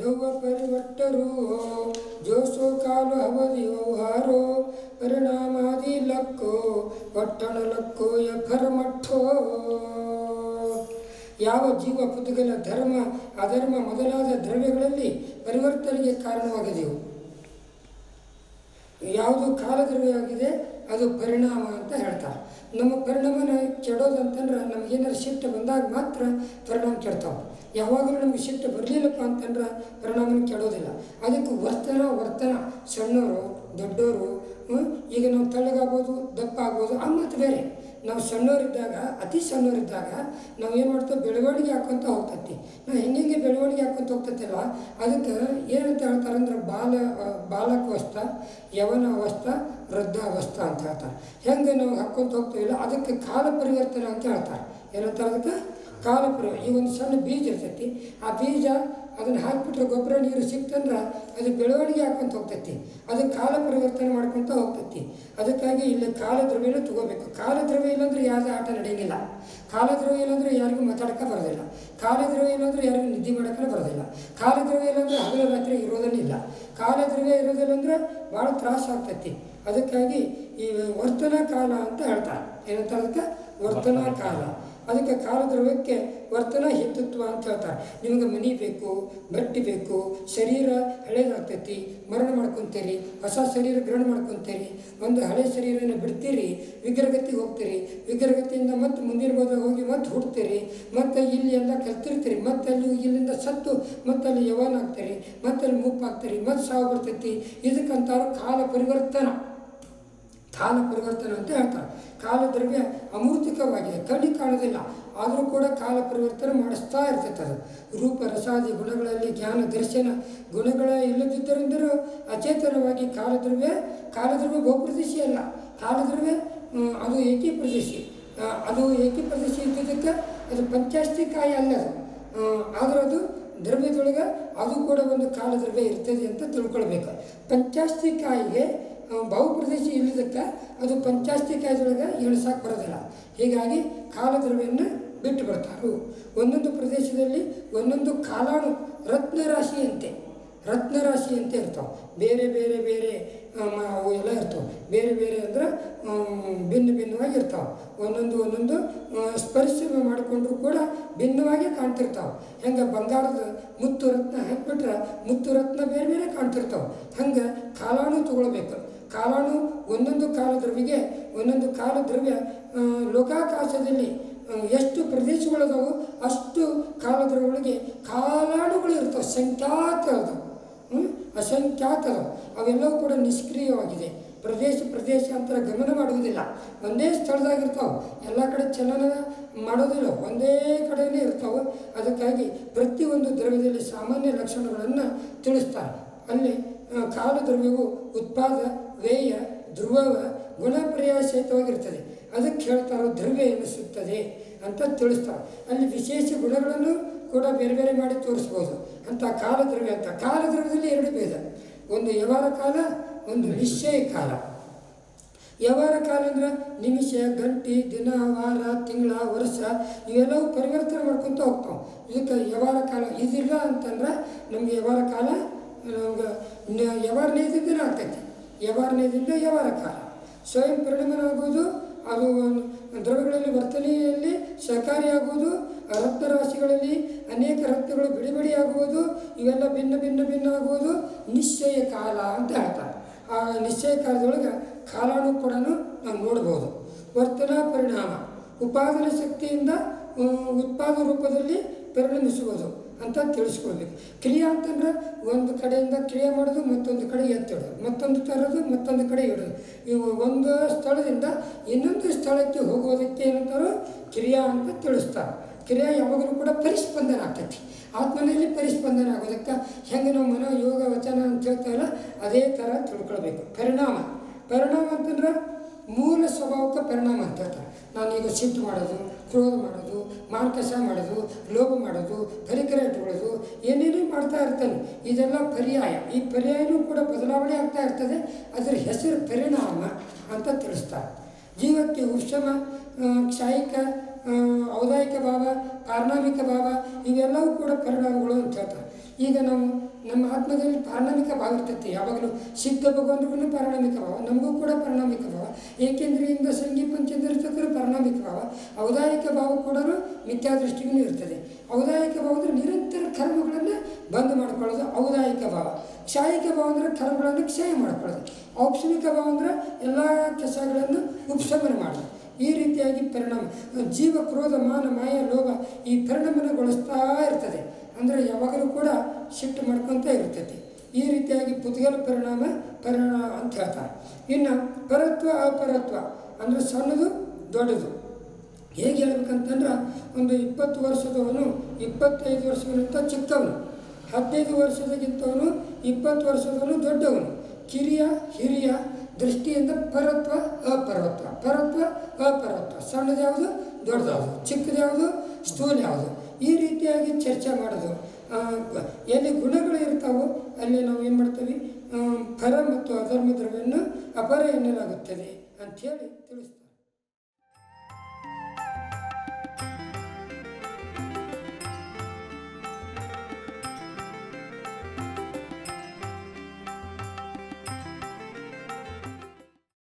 ಯೌವ ಪರಿವಟ್ಟರು ಜೋಸೋ ಕಾಲು ಅವಧಿ ವ್ಯವಹಾರೋ, ಪರಿಣಾಮಾದಿ ಲಕ್ಕೋ, ಪಟ್ಟಣ ಲಕ್ಕೋ, ಎಫರ ಮಠೋ. ಯಾವ ಜೀವ ಪುದ್ಗಲ ಧರ್ಮ, ಅಧರ್ಮ ಮೊದಲಾದ ದ್ರವ್ಯಗಳಲ್ಲಿ ಪರಿವರ್ತನೆಗೆ ಕಾರಣವಾಗಿದೆವು ಯಾವುದು ಕಾಲದ್ರವ್ಯವಾಗಿದೆ, ಅದು ಪರಿಣಾಮ ಅಂತ ಹೇಳ್ತಾರೆ. ನಮ್ಮ ಪರಿಣಾಮನ ಕೆಡೋದಂತಂದ್ರೆ ನಮಗೇನಾರು ಶಿಫ್ಟ್ ಬಂದಾಗ ಮಾತ್ರ ಪರಿಣಾಮ ಕೆಡ್ತಾವೆ. ಯಾವಾಗಲೂ ನಮಗೆ ಶಿಫ್ಟ್ ಬರಲಿಲ್ಲಪ್ಪ ಅಂತಂದ್ರೆ ಪರಿಣಾಮನ ಕೆಡೋದಿಲ್ಲ. ಅದಕ್ಕೆ ವರ್ತನ ವರ್ತನ. ಸಣ್ಣವರು ದೊಡ್ಡವರು ಈಗ ನಾವು ತಳ್ಳಗಾಗ್ಬೋದು ದಪ್ಪ ಆಗ್ಬೋದು ಆ ಮಾತು ಬೇರೆ. ನಾವು ಸಣ್ಣವರಿದ್ದಾಗ ಅತಿ ಸಣ್ಣವರಿದ್ದಾಗ ನಾವು ಏನು ಮಾಡ್ತೇವೆ? ಬೆಳವಣಿಗೆ ಹಾಕ್ಕೊಂತ ಹೋಗ್ತತಿ. ನಾವು ಹೆಂಗೆ ಬೆಳವಣಿಗೆ ಹಾಕ್ಕೊಂತ ಹೋಗ್ತೈತಲ್ಲ, ಅದಕ್ಕೆ ಏನಂತ ಹೇಳ್ತಾರೆ ಅಂದ್ರೆ ಬಾಲ ಬಾಲಕವಸ್ಥ ಯವನ ಅವಸ್ಥಾ ವೃದ್ಧಾವಸ್ಥಾ ಅಂತ ಹೇಳ್ತಾರೆ. ಹೆಂಗೆ ನಾವು ಹಾಕ್ಕೊಂತ ಹೋಗ್ತೀವಿಲ್ಲ ಅದಕ್ಕೆ ಕಾಲ ಪರಿವರ್ತನೆ ಅಂತ ಹೇಳ್ತಾರೆ. ಏನಂತಾರೆ ಅದಕ್ಕೆ? ಕಾಲ ಪರಿವ ಈ ಒಂದು ಸಣ್ಣ ಬೀಜ ಇರ್ತೈತಿ. ಆ ಬೀಜ ಅದನ್ನು ಹಾಕಿಬಿಟ್ರೆ ಗೊಬ್ಬರ ನೀರು ಸಿಕ್ತಂದ್ರೆ ಅದು ಬೆಳವಣಿಗೆ ಹಾಕ್ಕೊಂತ ಹೋಗ್ತೈತಿ. ಅದು ಕಾಲ ಪರಿವರ್ತನೆ ಮಾಡ್ಕೊತ ಹೋಗ್ತೈತಿ. ಅದಕ್ಕಾಗಿ ಇಲ್ಲಿ ಕಾಲ ಕಾಲದ್ರವ್ಯನ ತಗೋಬೇಕು. ಕಾಲದ್ರವ್ಯ ಇಲ್ಲಾಂದ್ರೆ ಯಾವುದೇ ಆಟ ನಡೆಯಂಗಿಲ್ಲ. ಕಾಲ ದ್ರವ್ಯ ಇಲ್ಲಾಂದ್ರೆ ಯಾರಿಗೂ ಮಾತಾಡಕ್ಕೆ ಬರೋದಿಲ್ಲ. ಕಾಲ ದ್ರವ್ಯ ಇಲ್ಲಾಂದ್ರೆ ಯಾರಿಗೂ ನಿದ್ದೆ ಮಾಡೋಕ್ಕೆ ಬರೋದಿಲ್ಲ. ಕಾಲ ದ್ರವ್ಯ ಇಲ್ಲಾಂದ್ರೆ ಹಗಲ ರಾತ್ರಿ ಇರೋದನ್ನೇ ಇಲ್ಲ. ಕಾಲದ್ರವ್ಯ ಇರೋದಿಲ್ಲ ಅಂದ್ರೆ ಭಾಳ ತ್ರಾಸ ಆಗ್ತೈತಿ. ಅದಕ್ಕಾಗಿ ಈ ವರ್ತನ ಕಾಲ ಅಂತ ಹೇಳ್ತಾರೆ. ಏನಂತ ಅದಕ್ಕೆ ವರ್ತನಾ ಕಾಲ. ಅದಕ್ಕೆ ಕಾಲದ್ರವ್ಯಕ್ಕೆ ವರ್ತನ ಹಿತತ್ವ ಅಂತ ಹೇಳ್ತಾರೆ. ನಿಮಗೆ ಮನಿ ಬೇಕು, ಬಟ್ಟೆ ಬೇಕು, ಶರೀರ ಹಳೇದಾಗ್ತೈತಿ, ಮರಣ ಮಾಡ್ಕೊತೀರಿ, ಹೊಸ ಶರೀರ ಗ್ರಹಣ ಮಾಡ್ಕೊತೀರಿ, ಒಂದು ಹಳೆ ಶರೀರನ ಬಿಡ್ತೀರಿ ವಿಗ್ರಹಗತಿಗೆ ಹೋಗ್ತೀರಿ, ವಿಗ್ರಹಗತಿಯಿಂದ ಮತ್ತೆ ಮುಂದಿನ ಹೋಗಿ ಮತ್ತೆ ಹುಡ್ತೀರಿ, ಮತ್ತೆ ಇಲ್ಲಿ ಎಲ್ಲ ಕಲ್ತಿರ್ತೀರಿ, ಮತ್ತೆ ಅಲ್ಲಿ ಇಲ್ಲಿಂದ ಸತ್ತು, ಮತ್ತೆ ಅಲ್ಲಿ ಯವನ ಆಗ್ತೀರಿ, ಮತ್ತೆ ಅಲ್ಲಿ ಮುಪ್ಪಾಗ್ತೀರಿ ಮತ್ತೆ ಸಾವು ಬರ್ತೈತಿ, ಇದಕ್ಕಂತಾರು ಕಾಲ ಪರಿವರ್ತನ ಕಾಲ ಪರಿವರ್ತನೆ ಅಂತ ಹೇಳ್ತಾರೆ ಕಾಲ ದ್ರವ್ಯ ಅಮೂರ್ತಿಕವಾಗಿದೆ. ಕಣ್ಣಿಗೆ ಕಾಣೋದಿಲ್ಲ ಆದರೂ ಕೂಡ ಕಾಲ ಪರಿವರ್ತನೆ ಮಾಡಿಸ್ತಾ ಇರ್ತೈತೆ ಅದು ರೂಪ, ರಸಾದಿ ಗುಣಗಳಲ್ಲಿ ಜ್ಞಾನ, ದರ್ಶನ ಗುಣಗಳ ಇಲ್ಲದಿದ್ದರಿಂದರೂ ಅಚೇತನವಾಗಿ ಕಾಲದ್ರವ್ಯ ಕಾಲದ್ರವ್ಯ ಬಹುಪ್ರದೇಶಿ ಅಲ್ಲ. ಕಾಲದ್ರವ್ಯ ಅದು ಏಕೀಪ್ರದೇಶಿ ಅದು ಏಕಿ ಪ್ರದೇಶಿ ಇದ್ದಿದ್ದಕ್ಕೆ ಅದು ಪಂಚಾಸ್ತಿಕಾಯಿ ಅಲ್ಲ ಅದು ಆದರೂ ಆದ್ರೆ ಅದು ದ್ರವ್ಯದೊಳಗೆ ಅದು ಕೂಡ ಒಂದು ಕಾಲದ್ರವ್ಯ ಇರ್ತದೆ ಅಂತ ತಿಳ್ಕೊಳ್ಬೇಕು. ಪಂಚಾಸ್ತಿಕಾಯಿಗೆ ಬಹುಪ್ರದೇಶಿ ಇಲ್ಲದಕ್ಕೆ ಅದು ಪಂಚಾಸ್ತಿ ಕಾಯ್ದೊಳಗೆ ಇಳಿಸಕ್ಕೆ ಬರೋದಿಲ್ಲ. ಹೀಗಾಗಿ ಕಾಲದ್ರವ್ಯವನ್ನು ಬಿಟ್ಟು ಬರ್ತಾರೆ. ಒಂದೊಂದು ಪ್ರದೇಶದಲ್ಲಿ ಒಂದೊಂದು ಕಾಲಾಣು ರತ್ನರಾಶಿಯಂತೆ. ರತ್ನರಾಶಿಯಂತೆ ಇರ್ತಾವೆ. ಬೇರೆ ಬೇರೆ ಬೇರೆ ಅವು ಎಲ್ಲ ಇರ್ತಾವೆ. ಬೇರೆ ಬೇರೆ ಅಂದ್ರೆ ಭಿನ್ನ ಭಿನ್ನವಾಗಿ ಇರ್ತಾವೆ. ಒಂದೊಂದು ಒಂದೊಂದು ಸ್ಪರ್ಶ ಮಾಡಿಕೊಂಡ್ರು ಕೂಡ ಭಿನ್ನವಾಗಿ ಕಾಣ್ತಿರ್ತಾವೆ. ಹೆಂಗೆ ಬಂಗಾರದ ಮುತ್ತು ರತ್ನ ಹಾಕ್ಬಿಟ್ರೆ ಮುತ್ತು ರತ್ನ ಬೇರೆ ಬೇರೆ ಕಾಣ್ತಿರ್ತಾವೆ. ಹಂಗೆ ಕಾಲಾಣು ತಗೊಳ್ಬೇಕು. ಕಾಲಾಣು ಒಂದೊಂದು ಕಾಲದ್ರವಿಗೆ ಒಂದೊಂದು ಕಾಲದ್ರವ್ಯ ದ್ರವ್ಯ ಲೋಕಾಕಾಶದಲ್ಲಿ ಎಷ್ಟು ಪ್ರದೇಶಗಳದಾವು ಅಷ್ಟು ಕಾಲದ್ರವೊಳಗೆ ಕಾಲಾಣುಗಳು ಇರ್ತವೆ ಸಂಖ್ಯಾತ ಅದು ಅಸಂಖ್ಯಾತ ಅವೆಲ್ಲವೂ ಕೂಡ ನಿಷ್ಕ್ರಿಯವಾಗಿದೆ. ಪ್ರದೇಶ ಪ್ರದೇಶ ಅಂತರ ಗಮನ ಮಾಡುವುದಿಲ್ಲ. ಒಂದೇ ಸ್ಥಳದಾಗಿರ್ತಾವೆ. ಎಲ್ಲ ಕಡೆ ಚಲನ ಮಾಡೋದಿಲ್ಲ. ಒಂದೇ ಕಡೆಯೇ ಇರ್ತಾವೆ. ಅದಕ್ಕಾಗಿ ಪ್ರತಿಯೊಂದು ದ್ರವ್ಯದಲ್ಲಿ ಸಾಮಾನ್ಯ ಲಕ್ಷಣಗಳನ್ನು ತಿಳಿಸ್ತಾರೆ. ಅಲ್ಲಿ ಆ, ಕಾಲದ್ರವ್ಯವು ಉತ್ಪಾದ ವ್ಯಯ ಧ್ರುವವ ಗುಣಪರ್ಯಾಯ ಸಹಿತವಾಗಿರ್ತದೆ ಅದಕ್ಕೆ ಹೇಳ್ತಾರೋ ದ್ರವ್ಯ ಎನಿಸುತ್ತದೆ ಅಂತ ತಿಳಿಸ್ತಾರೆ. ಅಲ್ಲಿ ವಿಶೇಷ ಗುಣಗಳನ್ನು ಕೂಡ ಬೇರೆ ಬೇರೆ ಮಾಡಿ ತೋರಿಸ್ಬೋದು. ಅಂತ ಕಾಲದ್ರವ್ಯ ಅಂತ. ಕಾಲದ್ರವ್ಯದಲ್ಲಿ ಎರಡು ಭೇದ. ಒಂದು ವ್ಯವಹಾರ ಕಾಲ ಒಂದು ನಿಶ್ಚಯ ಕಾಲ. ವ್ಯವಹಾರ ಕಾಲ ಅಂದ್ರೆ ನಿಮಿಷ ಗಂಟೆ ದಿನ ವಾರ ತಿಂಗಳ ವರ್ಷ ಇವೆಲ್ಲವೂ ಪರಿವರ್ತನೆ ಮಾಡ್ಕೊತ ಹೋಗ್ತಾವೆ. ಇದಕ್ಕೆ ವ್ಯವಹಾರ ಕಾಲ ಇದಿಲ್ಲ ಅಂತಂದ್ರೆ ನಮಗೆ ವ್ಯವಹಾರ ಕಾಲ ನಮ್ಗೆ ನ- ವ್ಯವಹಾರನೇದಿಂದ ಆಗ್ತೈತಿ. ವ್ಯವಹಾರನೇದಿಂದ ವ್ಯವಹಾರ ಕಾಲ. ಸ್ವಯಂ ಪರಿಣಾಮನಾಗುವುದು ಅದು ಸಹಕಾರಿ ವರ್ತನೆಯಲ್ಲಿ ಸಹಕಾರಿಯಾಗುವುದು, ರತ್ನರಾಶಿಗಳಲ್ಲಿ ಅನೇಕ ರಕ್ತಗಳು ಬಿಡಿ ಆಗುವುದು ಇವೆಲ್ಲ ಭಿನ್ನ ಭಿನ್ನ ಭಿನ್ನ ಆಗುವುದು, ನಿಶ್ಚಯ ಕಾಲ ಅಂತ ಹೇಳ್ತಾರೆ. ಆ ನಿಶ್ಚಯ ಕಾಲದೊಳಗೆ ಕಾಲಾನು ಕೂಡ ನಾವು ನೋಡ್ಬೋದು. ವರ್ತನಾ, ಪರಿಣಾಮ. ಉಪಾದನ ಶಕ್ತಿಯಿಂದ ಉತ್ಪಾದ ರೂಪದಲ್ಲಿ ಪರಿಣಮಿಸುವುದು. ಅಂತ ತಿಳಿಸ್ಕೊಳ್ಬೇಕು ಕ್ರಿಯಾ ಅಂತಂದ್ರೆ ಒಂದು ಕಡೆಯಿಂದ ಕ್ರಿಯೆ ಮಾಡೋದು, ಮತ್ತೊಂದು ಕಡೆ ಎತ್ತಿಡೋದು. ಮತ್ತೊಂದು ತರೋದು, ಮತ್ತೊಂದು ಕಡೆ ಇಡೋದು. ಇವು ಒಂದು ಸ್ಥಳದಿಂದ ಇನ್ನೊಂದು ಸ್ಥಳಕ್ಕೆ ಹೋಗೋದಕ್ಕೆ ಏನಂತಾರೋ ಕ್ರಿಯಾ ಅಂತ ತಿಳಿಸ್ತಾರೆ. ಕ್ರಿಯೆ ಯಾವಾಗಲೂ ಕೂಡ ಪರಿಸ್ಪಂದನ ಆಗ್ತೈತಿ. ಆತ್ಮನಲ್ಲಿ ಪರಿಸ್ಪಂದನ ಆಗೋದಕ್ಕೆ ಹೆಂಗೆ ನಾವು ಮನೋ ಯೋಗ ವಚನ ಅಂತ ಹೇಳ್ತಾರಲ್ಲ, ಅದೇ ಥರ ತಿಳ್ಕೊಳ್ಬೇಕು. ಪರಿಣಾಮ. ಪರಿಣಾಮ ಅಂತಂದ್ರೆ ಮೂಲ ಸ್ವಭಾವಕ್ಕೆ ಪರಿಣಾಮ ಅಂತ ಹೇಳ್ತಾರೆ. ನಾನೀಗ ಸಿಟ್ಟು ಮಾಡೋದು ಕ್ರೋಧ ಮಾಡೋದು ಮಾರ್ಕಸ ಮಾಡೋದು, ಲೋಭ ಮಾಡೋದು ಪರಿಕರ ಇಟ್ಕೊಳ್ಳೋದು, ಏನೇನೋ ಮಾಡ್ತಾ ಇರ್ತಾನೆ ಇದೆಲ್ಲ ಪರ್ಯಾಯ. ಈ ಪರ್ಯಾಯನೂ ಕೂಡ ಬದಲಾವಣೆ ಆಗ್ತಾ ಇರ್ತದೆ. ಅದರ ಹೆಸರು ಪರಿಣಾಮ ಅಂತ ತಿಳಿಸ್ತಾರೆ. ಜೀವಕ್ಕೆ ಉಷಮ ಕ್ಷಾಯಿಕ ಔದಾಯಿಕ ಭಾವ ಪಾರ್ನಾಮಿಕ ಭಾವ, ಇವೆಲ್ಲವೂ ಕೂಡ ಪರಿಣಾಮಗಳು ಅಂತ ಹೇಳ್ತಾರೆ. ಈಗ ನಾವು ನಮ್ಮ ಆತ್ಮದಲ್ಲಿ ಪಾರ್ಣಾಮಿಕ ಭಾವ ಇರ್ತೈತಿ. ಯಾವಾಗಲೂ ಸಿದ್ಧ ಭಗವಂತರಿಗೂ ಪಾರಣಾಮಿಕ ಭಾವ, ನಮಗೂ ಕೂಡ ಪರಿಣಾಮಿಕವ ಭಾವ. ಏಕೆಂದ್ರಿಯಿಂದ ಸಂಗೀ ಪಂಚೇಂದ್ರಿಯಕ್ಕೂ ಪಾರಣಾಮಿಕ ಭಾವ ಔದಾಯಿಕ ಭಾವ ಕೂಡ ಮಿಥ್ಯಾದೃಷ್ಟಿಗೂ ಇರ್ತದೆ. ಔದಾಯಿಕ ಭಾವ ಅಂದರೆ ನಿರಂತರ ಕರ್ಮಗಳನ್ನು ಬಂದ್ ಮಾಡ್ಕೊಳ್ಳೋದು ಔದಾಯಿಕ ಭಾವ. ಕ್ಷಾಯಿಕ ಭಾವ ಅಂದರೆ ಕರ್ಮಗಳನ್ನು ಕ್ಷಯ ಮಾಡ್ಕೊಳ್ಳೋದು. ಔಕ್ಷಣಿಕ ಭಾವ ಅಂದರೆ ಎಲ್ಲ ಕೆಲಸಗಳನ್ನು ಉಪಶಮನ ಮಾಡೋದು. ಈ ರೀತಿಯಾಗಿ ಪರಿಣಾಮ, ಜೀವ, ಕ್ರೋಧ, ಮಾನ, ಮಾಯ, ಲೋಭ ಈ ಪರಿಣಾಮನಗೊಳಿಸ್ತಾ ಇರ್ತದೆ. ಅಂದರೆ ಯಾವಾಗಲೂ ಕೂಡ ಶಿಫ್ಟ್ ಮಾಡ್ಕೊತ ಇರ್ತೈತಿ ಈ ರೀತಿಯಾಗಿ ಪುದ್ಗಲ ಪರಿಣಾಮ ಪರಿಣಾಮ ಅಂತ ಹೇಳ್ತಾರೆ. ಇನ್ನು ಪರತ್ವ, ಅಪರತ್ವ ಅಂದರೆ ಸಣ್ಣದು ದೊಡ್ಡದು. ಹೇಗೆ ಹೇಳ್ಬೇಕಂತಂದ್ರೆ, ಒಂದು ಇಪ್ಪತ್ತು ವರ್ಷದವನು ಇಪ್ಪತ್ತೈದು ವರ್ಷಗಳಿಂತ ಚಿಕ್ಕವನು. ಹದಿನೈದು ವರ್ಷದಗಿಂತವನು ಇಪ್ಪತ್ತು ವರ್ಷದವನು ದೊಡ್ಡವನು. ಕಿರಿಯ, ಹಿರಿಯ, ದೃಷ್ಟಿಯಿಂದ ಪರತ್ವ, ಅಪರತ್ವ. ಪರತ್ವ, ಅಪರತ್ವ. ಸಣ್ಣದು ಯಾವುದು? ದೊಡ್ಡದು ಯಾವುದು ಚಿಕ್ಕದು ಯಾವುದು? ಸ್ಥೂಲ ಯಾವುದು? ಈ ರೀತಿಯಾಗಿ ಚರ್ಚೆ ಮಾಡೋದು. ಎಲ್ಲಿ ಗುಣಗಳು ಇರ್ತಾವೋ, ಅಲ್ಲಿ ನಾವು ಏನು ಮಾಡ್ತೀವಿ? ಪರ ಮತ್ತು ಅಧರ್ಮ ದ್ರವ್ಯವನ್ನು ಅಪರ ಎನ್ನಲಾಗುತ್ತದೆ ಅಂಥೇಳಿ ತಿಳಿಸ್ತಾರೆ